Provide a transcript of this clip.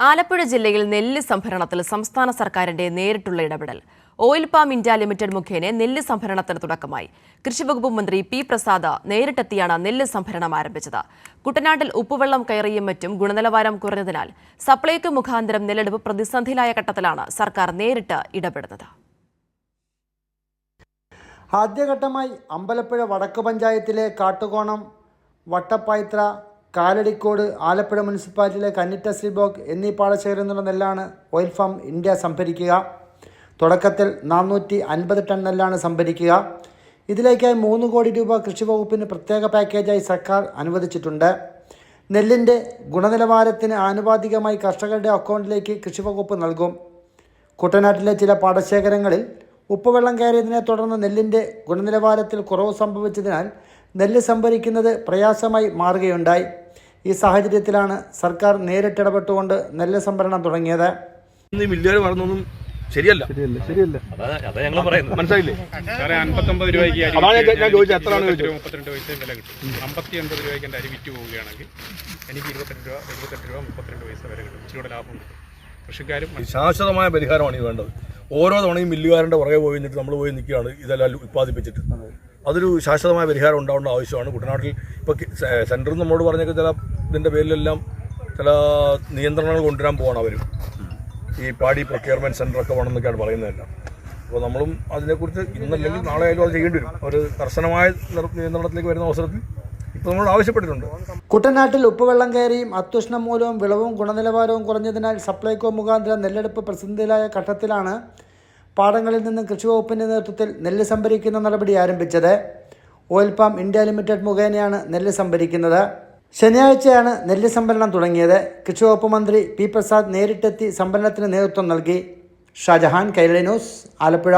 ആലപ്പുഴ ജില്ലയിൽ നെല്ല് സംഭരണത്തിൽ സംസ്ഥാന സർക്കാരിന്റെ നേരിട്ടുള്ള ഇടപെടൽ. ഓയിൽ പാം ഇന്ത്യ ലിമിറ്റഡ് മുഖേന നെല്ല് സംഭരണത്തിന് തുടക്കമായി. കൃഷിവകുപ്പ് മന്ത്രി പി പ്രസാദ് നേരിട്ടെത്തിയാണ് നെല്ല് സംഭരണം ആരംഭിച്ചത്. കുട്ടനാട്ടിൽ ഉപ്പുവെള്ളം കയറിയും മറ്റും ഗുണനിലവാരം കുറഞ്ഞതിനാൽ സപ്ലൈക്ക് മുഖാന്തരം നെല്ലെടുപ്പ് പ്രതിസന്ധിയിലായ ഘട്ടത്തിലാണ് സർക്കാർ നേരിട്ട് ഇടപെടുന്നത്. ആദ്യഘട്ടമായി അമ്പലപ്പുഴ വടക്ക് പഞ്ചായത്തിലെ കാട്ടുകോണം വട്ടപ്പായ്ത്ര കാലടിക്കോട് ആലപ്പുഴ മുനിസിപ്പാലിറ്റിയിലെ കന്നിറ്റ ശ്രീബോഗ് എന്നീ പാടശേഖരങ്ങളുടെ നിന്നുള്ള നെല്ലാണ് ഓയിൽ ഫാം ഇന്ത്യ സംഭരിക്കുക. തുടക്കത്തിൽ നാനൂറ്റി അൻപത് ടൺ നെല്ലാണ് സംഭരിക്കുക. ഇതിലേക്കായി മൂന്ന് കോടി രൂപ കൃഷി വകുപ്പിന് പ്രത്യേക പാക്കേജായി സർക്കാർ അനുവദിച്ചിട്ടുണ്ട്. നെല്ലിന്റെ ഗുണനിലവാരത്തിന് ആനുപാതികമായി കർഷകരുടെ അക്കൗണ്ടിലേക്ക് കൃഷി വകുപ്പ് നൽകും. കുട്ടനാട്ടിലെ ചില പാടശേഖരങ്ങളിൽ ഉപ്പുവെള്ളം കയറിയതിനെ തുടർന്ന് നെല്ലിന്റെ ഗുണനിലവാരത്തിൽ കുറവ് സംഭവിച്ചതിനാൽ നെല്ല് സംഭരിക്കുന്നത് പ്രയാസമായി മാറുകയുണ്ടായി. ഈ സാഹചര്യത്തിലാണ് സർക്കാർ നേരിട്ടിടപെട്ടുകൊണ്ട് നെല്ല് സംഭരണം തുടങ്ങിയത്. മില്ലുകാർ പറഞ്ഞൊന്നും ശരിയല്ല. മനസ്സിലായില്ലേ? രൂപയ്ക്ക് അതാണ് ഞാൻ- ചോദിച്ചത് മുപ്പത്തിരണ്ട് പൈസ വില കിട്ടും. അമ്പത്തി ഒൻപത് രൂപയ്ക്ക് എന്റെ അരി വിറ്റ് പോവുകയാണെങ്കിൽ എനിക്ക് ഇരുപത്തെട്ട് രൂപ ഇരുപത്തെട്ട് രൂപ മുപ്പത്തിരണ്ട് പൈസ വരെ കിട്ടും. ഇച്ചിരിയുടെ ലാഭം കിട്ടും. കൃഷിക്കാരും ഈ ശാശ്വതമായ പരിഹാരമാണ് ഈ വേണ്ടത്. ഓരോ തവണയും മില്ലുകാരന്റെ പുറകെ പോയി നിന്നിട്ട് നമ്മൾ പോയി നിൽക്കുകയാണ് ഇതെല്ലാം ഉത്പാദിപ്പിച്ചിട്ട്. അതൊരു ശാശ്വതമായ പരിഹാരം ഉണ്ടാവേണ്ട ആവശ്യമാണ്. കുട്ടനാട്ടിൽ ഇപ്പോൾ സെന്ററിൽ നമ്മോട് പറഞ്ഞൊക്കെ ചില ഇതിന്റെ പേരിലെല്ലാം ചില നിയന്ത്രണങ്ങൾ കൊണ്ടുവരാൻ പോവാണ് അവർ ഈ പാടി പ്രൊക്യൂർമെന്റ് സെന്ററൊക്കെ വേണമെന്നൊക്കെയാണ് പറയുന്നതെല്ലാം. അപ്പോൾ നമ്മളും അതിനെക്കുറിച്ച് ഇന്നല്ലെങ്കിൽ നാളെ ആയാലും അത് ചെയ്യേണ്ടി വരും. ഒരു കർശനമായ നിയന്ത്രണത്തിലേക്ക് വരുന്ന അവസരത്തിൽ ആവശ്യപ്പെട്ടിട്ടുണ്ട്. കുട്ടനാട്ടിൽ ഉപ്പുവെള്ളം കയറിയും അത്യുഷ്ണം മൂലവും വിളവും ഗുണനിലവാരവും കുറഞ്ഞതിനാൽ സപ്ലൈകോ മുഖാന്തരം നെല്ലെടുപ്പ് പ്രതിസന്ധിയിലായ ഘട്ടത്തിലാണ് പാടങ്ങളിൽ നിന്ന് കൃഷിവകുപ്പിന്റെ നേതൃത്വത്തിൽ നെല്ല് സംഭരിക്കുന്ന നടപടി ആരംഭിച്ചത്. ഓയിൽ പാം ഇന്ത്യ ലിമിറ്റഡ് മുഖേനയാണ് നെല്ല് സംഭരിക്കുന്നത്. ശനിയാഴ്ചയാണ് നെല്ല് സംഭരണം തുടങ്ങിയത്. കൃഷിവകുപ്പ് മന്ത്രി പി പ്രസാദ് നേരിട്ടെത്തി സംഭരണത്തിന് നേതൃത്വം നൽകി. ഷാജഹാൻ കൈരളി ന്യൂസ് ആലപ്പുഴ.